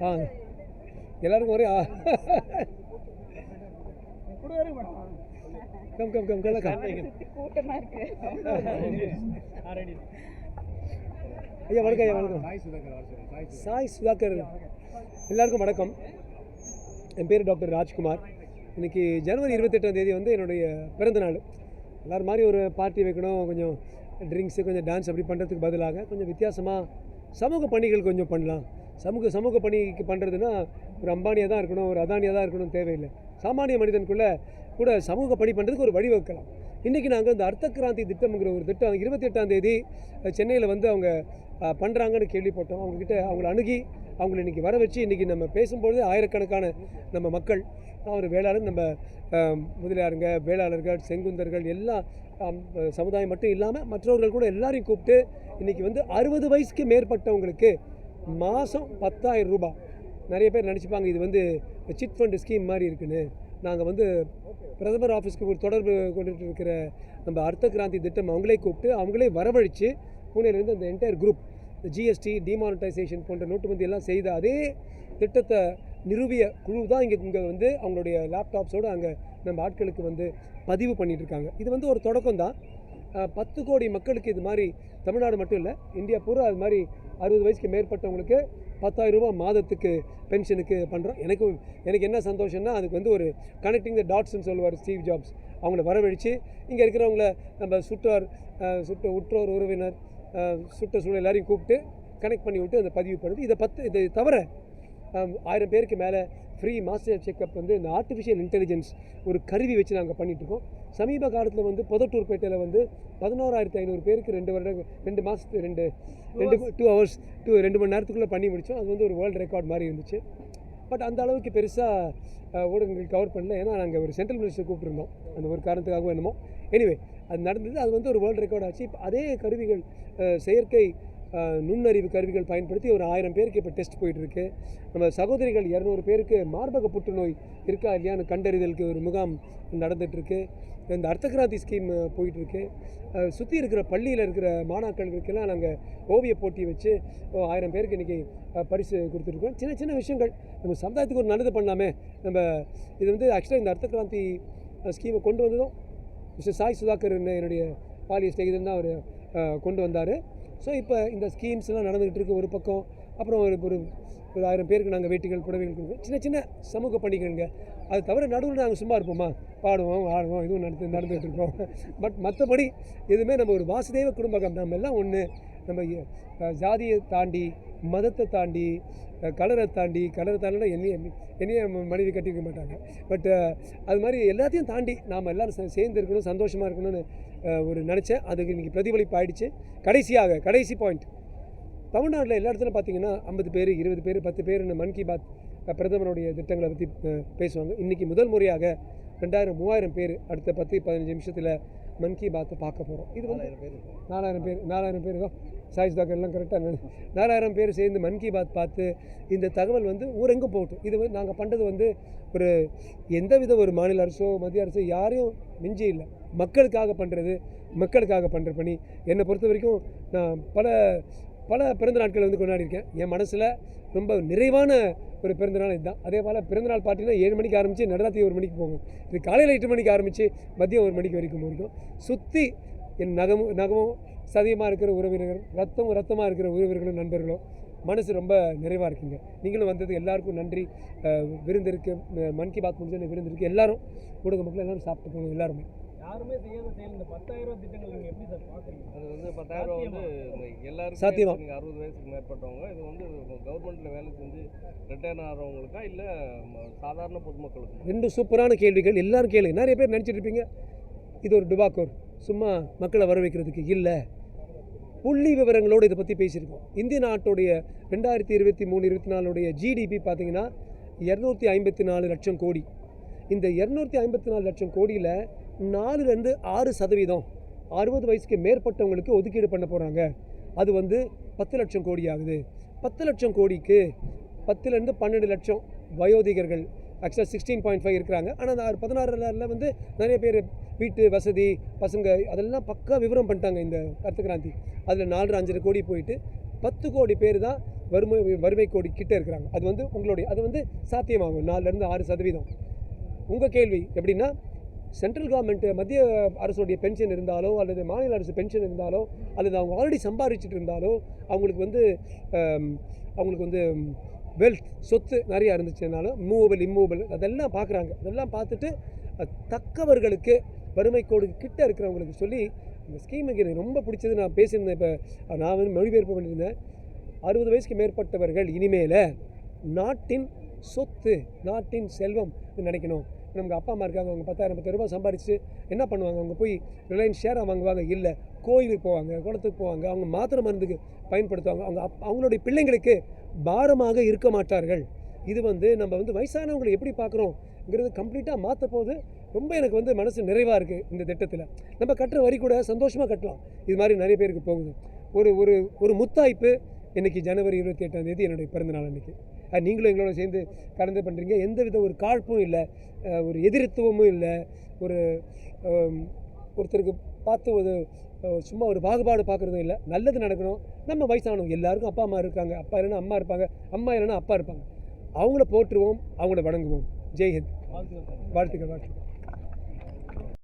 ஆ. எல்லாருக்கும் ஒரே ஆ. கம் கம் கம் கலக்கா கூட்டமா இருக்கு. ஐயா வணக்கம் ஐயா வணக்கம். சாய் சுதாகர் எல்லாருக்கும் வணக்கம். என் பேர் டாக்டர் ராஜ்குமார். இன்னைக்கு ஜனவரி இருபத்தெட்டாம் தேதி வந்து என்னுடைய பிறந்த நாள். எல்லாரும் மாதிரி ஒரு பார்ட்டி வைக்கணும் கொஞ்சம் ட்ரிங்க்ஸு கொஞ்சம் டான்ஸ் அப்படி பண்ணுறதுக்கு பதிலாக கொஞ்சம் வித்தியாசமாக சமூக பணிகள் கொஞ்சம் பண்ணலாம். சமூக சமூக பணிக்கு பண்ணுறதுன்னா ஒரு அம்பானியாக தான் இருக்கணும் ஒரு அதானியாக தான் இருக்கணும் தேவையில்லை. சாமானிய மனிதனுக்குள்ளே கூட சமூக பணி பண்ணுறதுக்கு ஒரு வழிவகுக்கலாம் இன்றைக்கி நாங்கள் இந்த அர்த்த கிராந்தி திட்டம்ங்கிற ஒரு திட்டம் இருபத்தெட்டாம் தேதி சென்னையில் வந்து அவங்க பண்ணுறாங்கன்னு கேள்விப்பட்டோம். அவங்கக்கிட்ட அவங்கள அணுகி அவங்கள இன்றைக்கி வர வச்சு இன்றைக்கி நம்ம பேசும்பொழுது ஆயிரக்கணக்கான நம்ம மக்கள் ஒரு வேளாளர் நம்ம முதலியாருங்க வேளாளர்கள் செங்குந்தர்கள் எல்லா சமுதாயம் மட்டும் இல்லாமல் மற்றவர்கள் கூட எல்லாரையும் கூப்பிட்டு இன்றைக்கி வந்து அறுபது வயசுக்கு மேற்பட்டவங்களுக்கு மாதம் பத்தாயிரம் ரூபாய். நிறைய பேர் நினச்சிப்பாங்க இது வந்து சிட் ஃபண்டு ஸ்கீம் மாதிரி இருக்குன்னு. நாங்கள் வந்து பிரதமர் ஆஃபீஸ்க்கு ஒரு தொடர்பு கொண்டுட்டு இருக்கிற நம்ம அர்த்த கிராந்தி திட்டம் அவங்களே கூப்பிட்டு அவங்களே வரவழைச்சு பூனேலேருந்து அந்த என்டையர் குரூப் ஜிஎஸ்டி டிமானிட்டைசேஷன் போன்ற நோட்டுபந்தி எல்லாம் செய்த அதே திட்டத்தை நிறுவிய குழு தான் இங்கே இங்கே வந்து அவங்களுடைய லேப்டாப்ஸோடு அங்கே நம்ம ஆட்களுக்கு வந்து பதிவு பண்ணிகிட்ருக்காங்க இது வந்து ஒரு தொடக்கம் தான் பத்து கோடி மக்களுக்கு இது மாதிரி தமிழ்நாடு மட்டும் இல்லை இந்தியா பூரா அது மாதிரி அறுபது வயசுக்கு மேற்பட்டவங்களுக்கு பத்தாயிரம் ரூபாய் மாதத்துக்கு பென்ஷனுக்கு பண்ணுறோம் எனக்கு எனக்கு என்ன சந்தோஷம்னா அதுக்கு வந்து ஒரு கனெக்டிங் த டாட்ஸ்னு சொல்லுவார் ஸ்டீவ் ஜாப்ஸ். அவங்கள வரவழைச்சு இங்கே இருக்கிறவங்கள நம்ம சுற்றார் சுற்ற உற்றோர் உறவினர் அஹ், சூழல் எல்லாரையும் கூப்பிட்டு கனெக்ட் பண்ணி விட்டு அதை பதிவு பண்ணுது. இதை பத்து இதை தவிர ஆயிரம் பேருக்கு மேலே ஃப்ரீ மாஸ்டர் செக்கப் வந்து இந்த ஆர்டிஃபிஷியல் இன்டெலிஜென்ஸ் ஒரு கருவி வச்சு நாங்கள் பண்ணிகிட்ருக்கோம் சமீப காலத்தில் வந்து புதட்டூர்பேட்டையில் வந்து பதினோராயிரத்தி ஐநூறு பேருக்கு ரெண்டு வருடம் ரெண்டு மாதத்துக்கு ரெண்டு ரெண்டு டூ ஹவர்ஸ் டூ ரெண்டு மணி நேரத்துக்குள்ளே பண்ணி முடித்தோம் அது வந்து ஒரு வேர்ல்டு ரெக்கார்ட் மாதிரி இருந்துச்சு. பட் அந்த அளவுக்கு பெருசாக ஊடகங்கள் கவர் பண்ணல. ஏன்னா நாங்கள் ஒரு சென்ட்ரல் மினிஸ்டர் கூப்பிட்டுருந்தோம். அந்த ஒரு காரணத்துக்காகவும் என்னமோ. எனிவே அது நடந்தது. அது வந்து ஒரு வேர்ல்டு ரெக்கார்ட் ஆச்சு. இப்போ அதே கருவிகள் செயற்கை நுண்ணறிவு கருவிகள் பயன்படுத்தி ஒரு ஆயிரம் பேருக்கு இப்போ டெஸ்ட் போயிட்டுருக்கு. நம்ம சகோதரிகள் இரநூறு பேருக்கு மார்பக புற்றுநோய் இருக்கா இல்லையான்னு கண்டறிதலுக்கு ஒரு முகாம் நடந்துகிட்ருக்கு இந்த அர்த்தகிராந்தி ஸ்கீம் போயிட்டுருக்கு. சுற்றி இருக்கிற பள்ளியில் இருக்கிற மாணாக்கர்களுக்கெல்லாம் நாங்கள் ஓவிய போட்டி வச்சு ஆயிரம் பேருக்கு இன்றைக்கி பரிசு கொடுத்துருக்கோம் சின்ன சின்ன விஷயங்கள். நம்ம சமுதாயத்துக்கு ஒரு நல்லது பண்ணலாமே. நம்ம இது வந்து ஆக்சுவலாக இந்த அர்த்தகிராந்தி ஸ்கீமை கொண்டு வந்ததும் மிஸ்டர் சாய் சுதாகர் என்னுடைய பாலிய ஸ்நேகிதன் தான் அவர் கொண்டு வந்தார். ஸோ இப்போ இந்த ஸ்கீம்ஸ்லாம் நடந்துகிட்டு இருக்கு ஒரு பக்கம். அப்புறம் ஒரு ஒரு ஒரு ஆயிரம் பேருக்கு நாங்கள் வேட்டிகள் புடவைகள் கொடுப்போம் சின்ன சின்ன சமூக பண்டிகைங்க. அது தவிர நடுவில் நாங்கள் சும்மா இருப்போமா? பாடுவோம் ஆடுவோம் இதுவும் நடந்து நடந்துகிட்டு இருக்கோம். பட் மற்றபடி எதுவுமே நம்ம ஒரு வாசுதேவ குடும்பகம். நம்ம எல்லாம் ஒன்று நம்ம ஜாதியை தாண்டி மதத்தை தாண்டி கலரை தாண்டி கலரை தாண்டினா என்னைய என்னைய மனைவி கட்டிக்க மாட்டாங்க. பட் அது மாதிரி எல்லாத்தையும் தாண்டி நாம் எல்லோரும் சே- சேர்ந்து இருக்கணும் சந்தோஷமாக இருக்கணும்னு ஒரு நினச்சேன். அதுக்கு இன்றைக்கி பிரதிபலிப்பு ஆகிடுச்சு கடைசியாக கடைசி பாயிண்ட் தமிழ்நாட்டில் எல்லா இடத்துலையும் பார்த்தீங்கன்னா ஐம்பது பேர் இருபது பேர் பத்து பேர்னு மன் கி பாத் பிரதமருடைய திட்டங்களை பற்றி பேசுவாங்க. இன்றைக்கி முதல் முறையாக ரெண்டாயிரம் மூவாயிரம் பேர் அடுத்த பத்து பதினஞ்சு நிமிஷத்தில் மன் கி பாத்தை பார்க்க போகிறோம் இது வந்து நாலாயிரம் பேர் நாலாயிரம் பேர் தான் சாய் சுதாகர் எல்லாம் கரெக்டாக நாலாயிரம் பேர் சேர்ந்து மன் கி பாத் பார்த்து இந்த தகவல் வந்து ஊரெங்கும் போகட்டும். இது வந்து நாங்கள் பண்ணுறது வந்து ஒரு எந்தவித ஒரு மாநில அரசோ மத்திய அரசோ யாரையும் மிஞ்சி இல்லை. மக்களுக்காக பண்ணுறது மக்களுக்காக பண்ணுற பணி. என்னை பொறுத்த வரைக்கும் நான் பல பல பிறந்த நாட்கள் வந்து கொண்டாடியிருக்கேன். என் மனசில் ரொம்ப நிறைவான ஒரு பிறந்தநாள் இதுதான். அதே போல் பிறந்தநாள் பார்ட்டினா ஏழு மணிக்கு ஆரம்பித்து நடராத்திரி ஒரு மணிக்கு போகும். இது காலையில் எட்டு மணிக்கு ஆரம்பித்து மதியம் ஒரு மணிக்கு வரைக்கும் வரைக்கும் சுற்றி என் நகமும் நகமும் சதியமாக இருக்கிற உறவினர்கள் ரத்தம் ரத்தமாக இருக்கிற உறவினர்களும் நண்பர்களும் மனசு ரொம்ப நிறைவாக இருக்குங்க. நீங்களும் வந்தது எல்லாருக்கும் நன்றி. விருந்திருக்கு மன் கி பாத் முடிஞ்ச விருந்திருக்கு எல்லாரும் ஊடக மக்கள் எல்லோரும் சாப்பிட்டு போகணும் எல்லாருமே. யாருமே செய்யாத செயல். இந்த பத்தாயிரம் ரூபாய் திட்டங்கள் நீங்க எப்படி சார் பாக்குறீங்க அது வந்து பத்தாயிரம் வந்து எல்லாருக்கும் சாத்தியமா? நீங்கள் அறுபது வயசுக்கு மேற்பட்டவங்க இது வந்து கவர்மெண்ட்டில் வேலை செஞ்சு ரிட்டையர் ஆகிறவங்களுக்கா இல்லை சாதாரண பொதுமக்களுக்கு ரெண்டு சூப்பரான கேள்விகள். எல்லாரும் கேளுங்க. நிறைய பேர் நினச்சிட்டு இருப்பீங்க. இது ஒரு டுபாக்கோர் சும்மா மக்களை வர வைக்கிறதுக்கு இல்லை. புள்ளி விவரங்களோடு இதை பற்றி பேசியிருக்கோம். இந்திய நாட்டுடைய ரெண்டாயிரத்தி இருபத்தி மூணு இருபத்தி நாலுடைய ஜிடிபி பார்த்தீங்கன்னா இரநூத்தி ஐம்பத்தி நாலு லட்சம் கோடி. இந்த இரநூத்தி ஐம்பத்தி நாலு லட்சம் கோடியில் நாலுலேருந்து ஆறு சதவீதம் அறுபது வயசுக்கு மேற்பட்டவங்களுக்கு ஒதுக்கீடு பண்ண போகிறாங்க அது வந்து பத்து லட்சம் கோடி ஆகுது. பத்து லட்சம் கோடிக்கு பத்துலேருந்து பன்னெண்டு லட்சம் வயோதிகர்கள் ஆக்சுவலாக சிக்ஸ்டீன் பாயிண்ட் ஃபைவ் இருக்கிறாங்க. ஆனால் அந்த பதினாறுல வந்து நிறைய பேர் வீட்டு வசதி பசங்க அதெல்லாம் பக்கா விவரம் பண்ணிட்டாங்க இந்த கருத்துக்ராந்தி அதில் நாலு அஞ்சரை கோடி போயிட்டு பத்து கோடி பேர் தான் வறுமை வறுமை கோடி கிட்ட இருக்கிறாங்க. அது வந்து உங்களுடைய அது வந்து சாத்தியமாகும். நாலுலேருந்து ஆறு சதவீதம். உங்கள் கேள்வி எப்படின்னா சென்ட்ரல் கவர்மெண்ட்டு மத்திய அரசுடைய பென்ஷன் இருந்தாலோ அல்லது மாநில அரசு பென்ஷன் இருந்தாலோ அல்லது அவங்க ஆல்ரெடி சம்பாதிச்சுட்டு இருந்தாலோ அவங்களுக்கு வந்து அவங்களுக்கு வந்து வெல்த் சொத்து நிறையா இருந்துச்சுனாலும் மூவபிள் இம்மூவபிள் அதெல்லாம் பார்க்குறாங்க. அதெல்லாம் பார்த்துட்டு தக்கவர்களுக்கு வறுமை கோடு கிட்ட இருக்கிறவங்களுக்கு சொல்லி இந்த ஸ்கீமுக்கு எனக்கு ரொம்ப பிடிச்சது. நான் பேசியிருந்தேன் இப்போ நான் வந்து மொழிபெயர்ப்பு பண்ணியிருந்தேன். அறுபது வயசுக்கு மேற்பட்டவர்கள் இனிமேல் நாட்டின் சொத்து நாட்டின் செல்வம் நினைக்கணும். நமக்கு அப்பா அம்மா இருக்காங்க அவங்க பத்தாயிரம் பத்து ரூபாய் சம்பாரிச்சு என்ன பண்ணுவாங்க? அவங்க போய் ரிலையன்ஸ் ஷேராக வாங்குவாங்க இல்லை கோயிலுக்கு போவாங்க குளத்துக்கு போவாங்க அவங்க மாத்திரை மருந்துக்கு பயன்படுத்துவாங்க. அவங்க அப் அவங்களுடைய பிள்ளைங்களுக்கு பாரமாக இருக்க மாட்டார்கள். இது வந்து நம்ம வந்து வயசானவங்களை எப்படி பார்க்குறோங்கிறது கம்ப்ளீட்டாக மாற்ற போது ரொம்ப எனக்கு வந்து மனசு நிறைவாக இருக்குது இந்த திட்டத்தில். நம்ம கட்டுற வரி கூட சந்தோஷமாக கட்டலாம். இது மாதிரி நிறைய பேருக்கு போகுது. ஒரு ஒரு ஒரு முத்தாய்ப்பு இன்றைக்கி ஜனவரி இருபத்தி எட்டாம் தேதி என்னுடைய பிறந்தநாள் அன்றைக்கி நீங்களும் எங்களோட சேர்ந்து கலந்து பண்ணுறீங்க எந்தவித ஒரு காழ்ப்பும் இல்லை. ஒரு எதிர்த்துவமும் இல்லை. ஒரு ஒருத்தருக்கு பார்த்து ஒரு சும்மா ஒரு பாகுபாடு பார்க்குறதும் இல்லை. நல்லது நடக்கணும். நம்ம வயசானவங்க எல்லாருக்கும் அப்பா அம்மா இருக்காங்க. அப்பா இல்லைன்னா அம்மா இருப்பாங்க. அம்மா இல்லைன்னா அப்பா இருப்பாங்க. அவங்கள போற்றுவோம் அவங்கள வணங்குவோம். ஜெய்ஹிந்த் வாழ்த்துக்கள் வாழ்த்துக்கள்.